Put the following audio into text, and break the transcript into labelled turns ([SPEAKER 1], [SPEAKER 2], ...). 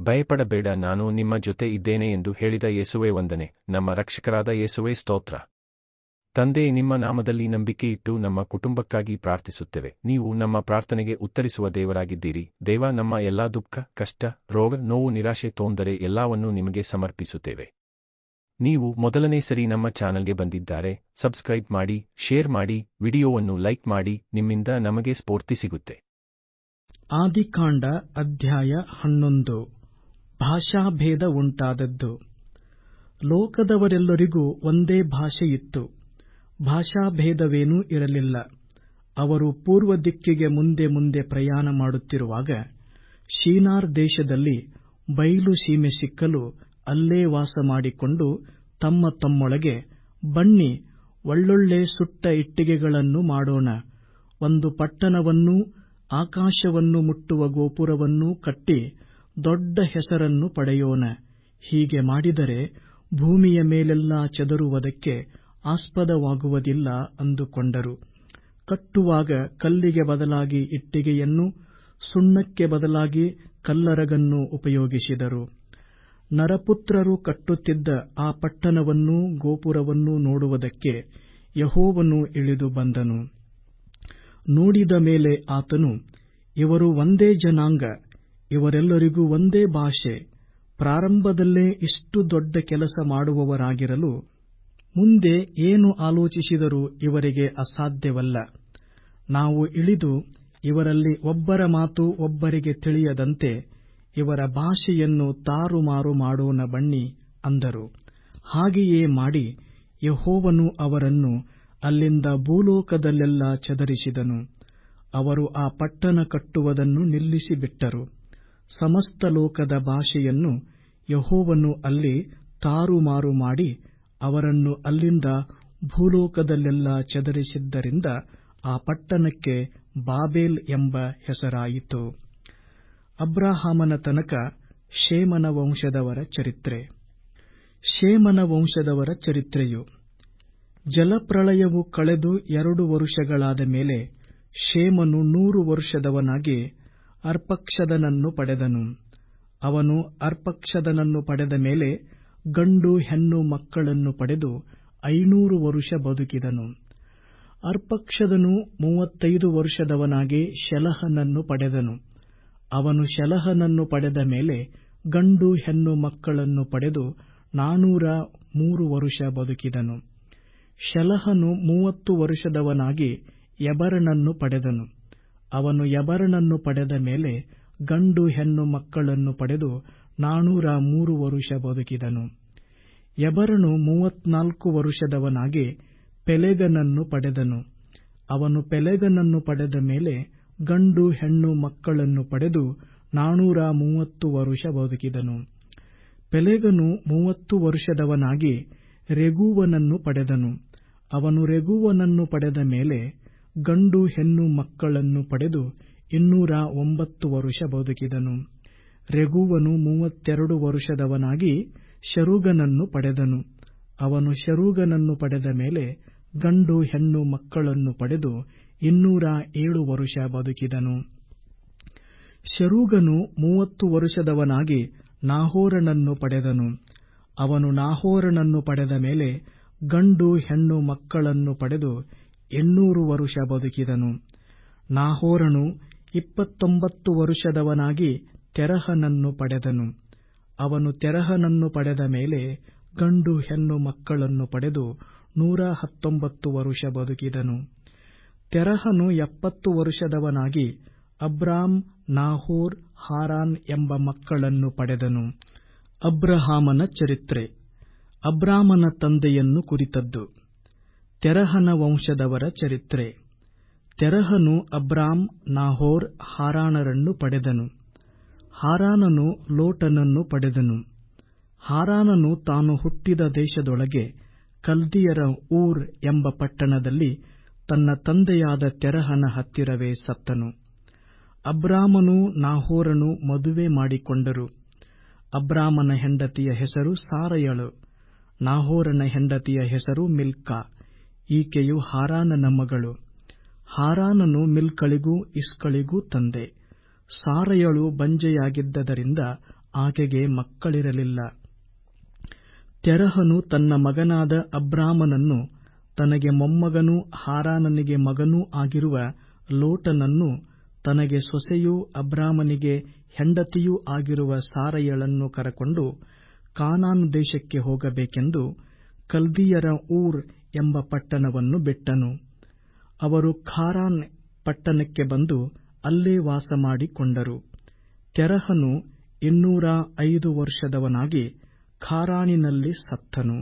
[SPEAKER 1] ಭಯಪಡಬೇಡ, ನಾನು ನಿಮ್ಮ ಜೊತೆ ಇದ್ದೇನೆ ಎಂದು ಹೇಳಿದ ಯೇಸುವೆ ವಂದನೆ. ನಮ್ಮ ರಕ್ಷಕರಾದ ಯೇಸುವೆ ಸ್ತೋತ್ರ. ತಂದೆ, ನಿಮ್ಮ ನಾಮದಲ್ಲಿ ನಂಬಿಕೆ ಇಟ್ಟು ನಮ್ಮ ಕುಟುಂಬಕ್ಕಾಗಿ ಪ್ರಾರ್ಥಿಸುತ್ತೇವೆ. ನೀವು ನಮ್ಮ ಪ್ರಾರ್ಥನೆಗೆ ಉತ್ತರಿಸುವ ದೇವರಾಗಿದ್ದೀರಿ. ದೇವ, ನಮ್ಮ ಎಲ್ಲಾ ದುಃಖ, ಕಷ್ಟ, ರೋಗ, ನೋವು, ನಿರಾಶೆ ತೋಂದರೆ ಎಲ್ಲವನ್ನೂ ನಿಮಗೆ ಸಮರ್ಪಿಸುತ್ತೇವೆ. ನೀವು ಮೊದಲನೇ ಸರಿ ನಮ್ಮ ಚಾನಲ್ಗೆ ಬಂದಿದ್ದಾರೆ, ಸಬ್ಸ್ಕ್ರೈಬ್ ಮಾಡಿ, ಶೇರ್ ಮಾಡಿ, ವಿಡಿಯೋವನ್ನು ಲೈಕ್ ಮಾಡಿ, ನಿಮ್ಮಿಂದ ನಮಗೆ ಸ್ಫೂರ್ತಿ ಸಿಗುತ್ತೆ.
[SPEAKER 2] ಆದಿಕಾಂಡ ಅಧ್ಯಾಯ ಹನ್ನೊಂದು. ಭಾಷಾಭೇದ ಉಂಟಾದದ್ದು. ಲೋಕದವರೆಲ್ಲರಿಗೂ ಒಂದೇ ಭಾಷೆಯಿತ್ತು. ಭಾಷಾಭೇದವೇನೂ ಇರಲಿಲ್ಲ. ಅವರು ಪೂರ್ವ ದಿಕ್ಕಿಗೆ ಮುಂದೆ ಮುಂದೆ ಪ್ರಯಾಣ ಮಾಡುತ್ತಿರುವಾಗ ಶೀನಾರ್ ದೇಶದಲ್ಲಿ ಬಯಲು ಸೀಮೆ ಸಿಕ್ಕಲು ಅಲ್ಲೇ ವಾಸ ಮಾಡಿಕೊಂಡು ತಮ್ಮ ತಮ್ಮೊಳಗೆ, ಬನ್ನಿ, ಒಳ್ಳೊಳ್ಳೆ ಸುಟ್ಟ ಇಟ್ಟಿಗೆಗಳನ್ನು ಮಾಡೋಣ. ಒಂದು ಪಟ್ಟಣವನ್ನೂ, ಆಕಾಶವನ್ನು ಮುಟ್ಟುವ ಗೋಪುರವನ್ನೂ ಕಟ್ಟಿ ದೊಡ್ಡ ಹೆಸರನ್ನು ಪಡೆಯೋಣ. ಹೀಗೆ ಮಾಡಿದರೆ ಭೂಮಿಯ ಮೇಲೆಲ್ಲಾ ಚದರುವುದಕ್ಕೆ ಆಸ್ಪದವಾಗುವುದಿಲ್ಲ ಅಂದುಕೊಂಡರು. ಕಟ್ಟುವಾಗ ಕಲ್ಲಿಗೆ ಬದಲಾಗಿ ಇಟ್ಟಿಗೆಯನ್ನು, ಸುಣ್ಣಕ್ಕೆ ಬದಲಾಗಿ ಕಲ್ಲರಗನ್ನು ಉಪಯೋಗಿಸಿದರು. ನರಪುತ್ರರು ಕಟ್ಟುತ್ತಿದ್ದ ಆ ಪಟ್ಟಣವನ್ನೂ ಗೋಪುರವನ್ನೂ ನೋಡುವುದಕ್ಕೆ ಯಹೋವನು ಇಳಿದು ಬಂದನು. ನೋಡಿದ ಮೇಲೆ ಆತನು, ಇವರು ಒಂದೇ ಜನಾಂಗ ಇವರೆಲ್ಲರಿಗೂ ಒಂದೇ ಭಾಷೆ, ಪ್ರಾರಂಭದಲ್ಲೇ ಇಷ್ಟು ದೊಡ್ಡ ಕೆಲಸ ಮಾಡುವವರಾಗಿರಲು ಮುಂದೆ ಏನು ಆಲೋಚಿಸಿದರೂ ಇವರಿಗೆ ಅಸಾಧ್ಯವಲ್ಲ. ನಾವು ಇಳಿದು ಇವರಲ್ಲಿ ಒಬ್ಬರ ಮಾತು ಒಬ್ಬರಿಗೆ ತಿಳಿಯದಂತೆ ಇವರ ಭಾಷೆಯನ್ನು ತಾರುಮಾರು ಮಾಡೋಣ ಬನ್ನಿ ಅಂದರು. ಹಾಗೆಯೇ ಮಾಡಿ ಯಹೋವನು ಅವರನ್ನು ಅಲ್ಲಿಂದ ಭೂಲೋಕದಲ್ಲೆಲ್ಲ ಚದರಿಸಿದನು. ಅವರು ಆ ಪಟ್ಟಣ ಕಟ್ಟುವುದನ್ನು ನಿಲ್ಲಿಸಿಬಿಟ್ಟರು. ಸಮಸ್ತ ಲೋಕದ ಭಾಷೆಯನ್ನು ಯೆಹೋವನು ಅಲ್ಲಿ ತಾರುಮಾರು ಮಾಡಿ ಅವರನ್ನು ಅಲ್ಲಿಂದ ಭೂಲೋಕದಲ್ಲೆಲ್ಲ ಚದರಿಸಿದ್ದರಿಂದ ಆ ಪಟ್ಟಣಕ್ಕೆ ಬಾಬೇಲ್ ಎಂಬ ಹೆಸರಾಯಿತು. ಅಬ್ರಹಾಮನ ತನಕ ಶೇಮನ ವಂಶದವರ ಚರಿತ್ರೆ. ಶೇಮನ ವಂಶದವರ ಚರಿತ್ರೆಯು ಜಲಪ್ರಳಯವು ಕಳೆದು ಎರಡು ವರುಷಗಳಾದ ಮೇಲೆ ಶೇಮನು ನೂರು ವರ್ಷದವನಾಗಿ ಅರ್ಪಕ್ಷದನನ್ನು ಪಡೆದನು. ಅವನು ಅರ್ಪಕ್ಷದನನ್ನು ಪಡೆದ ಮೇಲೆ ಗಂಡು ಹೆಣ್ಣು ಮಕ್ಕಳನ್ನು ಪಡೆದು ಐನೂರು ವರುಷ ಬದುಕಿದನು. ಅರ್ಪಕ್ಷದನು ಮೂವತ್ತೈದು ವರ್ಷದವನಾಗಿ ಶಲಹನನ್ನು ಪಡೆದನು. ಅವನು ಶಲಹನನ್ನು ಪಡೆದ ಮೇಲೆ ಗಂಡು ಹೆಣ್ಣು ಮಕ್ಕಳನ್ನು ಪಡೆದು ನಾನೂರ ಮೂರು ವರುಷ ಬದುಕಿದನು. ಶಲಹನು ಮೂವತ್ತು ವರುಷದವನಾಗಿ ಎಬರನನ್ನು ಪಡೆದನು. ಅವನು ಎಬರನನ್ನು ಪಡೆದ ಮೇಲೆ ಗಂಡು ಹೆಣ್ಣು ಮಕ್ಕಳನ್ನು ಪಡೆದು ನಾನೂರ ಮೂರು ವರುಷ ಬದುಕಿದನು. ಎಬರನು ಮೂವತ್ನಾಲ್ಕು ವರುಷದವನಾಗಿ ಪೆಲೆಗನನ್ನು ಪಡೆದನು. ಅವನು ಪೆಲೆಗನನ್ನು ಪಡೆದ ಮೇಲೆ ಗಂಡು ಹೆಣ್ಣು ಮಕ್ಕಳನ್ನು ಪಡೆದು ನಾನೂರ ಮೂವತ್ತು ವರುಷ ಬದುಕಿದನು. ಪೆಲೆಗನು ಮೂವತ್ತು ವರುಷದವನಾಗಿ ರೆಗುವನನ್ನು ಪಡೆದನು. ಅವನು ರೆಗುವನನ್ನು ಪಡೆದ ಮೇಲೆ ಗಂಡು ಹೆಣ್ಣು ಮಕ್ಕಳನ್ನು ಪಡೆದು ಇನ್ನೂರ ಒಂಬತ್ತು ವರುಷ ಬದುಕಿದನು. ರೆಗುವನು ಮೂವತ್ತೆರಡು ವರುಷದವನಾಗಿ ಶರುಗನನ್ನು ಪಡೆದನು. ಅವನು ಶರುಗನನ್ನು ಪಡೆದ ಮೇಲೆ ಗಂಡು ಹೆಣ್ಣು ಮಕ್ಕಳನ್ನು ಪಡೆದು ಇನ್ನೂರ ಏಳು ವರುಷ ಬದುಕಿದನು. ಶರೂಗನು ಮೂವತ್ತು ವರುಷದವನಾಗಿ ನಾಹೋರನನ್ನು ಪಡೆದನು. ಅವನು ನಾಹೋರನನ್ನು ಪಡೆದ ಮೇಲೆ ಗಂಡು ಹೆಣ್ಣು ಮಕ್ಕಳನ್ನು ಪಡೆದು ಎಣ್ಣೂರು ವರುಷ ಬದುಕಿದನು. ನಾಹೋರನು ಇಪ್ಪತ್ತೊಂಬತ್ತು ವರುಷದವನಾಗಿ ತೆರಹನನ್ನು ಪಡೆದನು. ಅವನು ತೆರಹನನ್ನು ಪಡೆದ ಮೇಲೆ ಗಂಡು ಹೆಣ್ಣು ಮಕ್ಕಳನ್ನು ಪಡೆದು ನೂರ ಹತ್ತೊಂಬತ್ತು ವರುಷ ಬದುಕಿದನು. ತೆರಹನು ಎಪ್ಪತ್ತು ವರುಷದವನಾಗಿ ಅಬ್ರಾಮ್, ನಾಹೋರ್, ಹಾರಾನ್ ಎಂಬ ಮಕ್ಕಳನ್ನು ಪಡೆದನು. ಅಬ್ರಹಾಮನ ಚರಿತ್ರೆ. ಅಬ್ರಾಮನ ತಂದೆಯನ್ನು ಕುರಿತದ್ದು. ತೆರಹನ ವಂಶದವರ ಚರಿತ್ರೆ. ತೆರಹನು ಅಬ್ರಾಮ್, ನಾಹೋರ್, ಹಾರಾನರನ್ನು ಪಡೆದನು. ಹಾರಾನನು ಲೋಟನನ್ನು ಪಡೆದನು. ಹಾರಾನನು ತಾನು ಹುಟ್ಟಿದ ದೇಶದೊಳಗೆ ಕಲ್ದಿಯರ ಊರ್ ಎಂಬ ಪಟ್ಟಣದಲ್ಲಿ ತನ್ನ ತಂದೆಯಾದ ತೆರಹನ ಹತ್ತಿರವೇ ಸತ್ತನು. ಅಬ್ರಾಮನು ನಾಹೋರನು ಮದುವೆ ಮಾಡಿಕೊಂಡರು. ಅಬ್ರಾಮನ ಹೆಂಡತಿಯ ಹೆಸರು ಸಾರಯಳು. ನಾಹೋರನ ಹೆಂಡತಿಯ ಹೆಸರು ಮಿಲ್ಕಾ. ಈಕೆಯು ಹಾರಾನನ ಮಗಳು. ಹಾರಾನನು ಮಿಲ್ಕಳಿಗೂ ಇಸ್ಕಳಿಗೂ ತಂದೆ. ಸಾರಯಳು ಬಂಜೆಯಾಗಿದ್ದರಿಂದ ಆಕೆಗೆ ಮಕ್ಕಳಿರಲಿಲ್ಲ. ತೆರಹನು ತನ್ನ ಮಗನಾದ ಅಬ್ರಾಮನನ್ನು, ತನಗೆ ಮೊಮ್ಮಗನೂ ಹಾರಾನನಿಗೆ ಮಗನೂ ಆಗಿರುವ ಲೋಟನನ್ನು, ತನಗೆ ಸೊಸೆಯೂ ಅಬ್ರಾಮನಿಗೆ ಹೆಂಡತಿಯೂ ಆಗಿರುವ ಸಾರಯಳನ್ನು ಕರಕೊಂಡು ಕಾನಾನ್ ದೇಶಕ್ಕೆ ಹೋಗಬೇಕೆಂದು ಕಲ್ದೀಯರ ಊರ್ ಎಂಬ ಪಟ್ಟಣವನ್ನು ಬಿಟ್ಟನು. ಅವರು ಖಾರಾನ್ ಪಟ್ಟಣಕ್ಕೆ ಬಂದು ಅಲ್ಲೇ ವಾಸಮಾಡಿಕೊಂಡರು ತೆರಹನು ಇನ್ನೂರ ಐದು ವರ್ಷದವನಾಗಿ ಖಾರಾನಿನಲ್ಲಿ ಸತ್ತನು.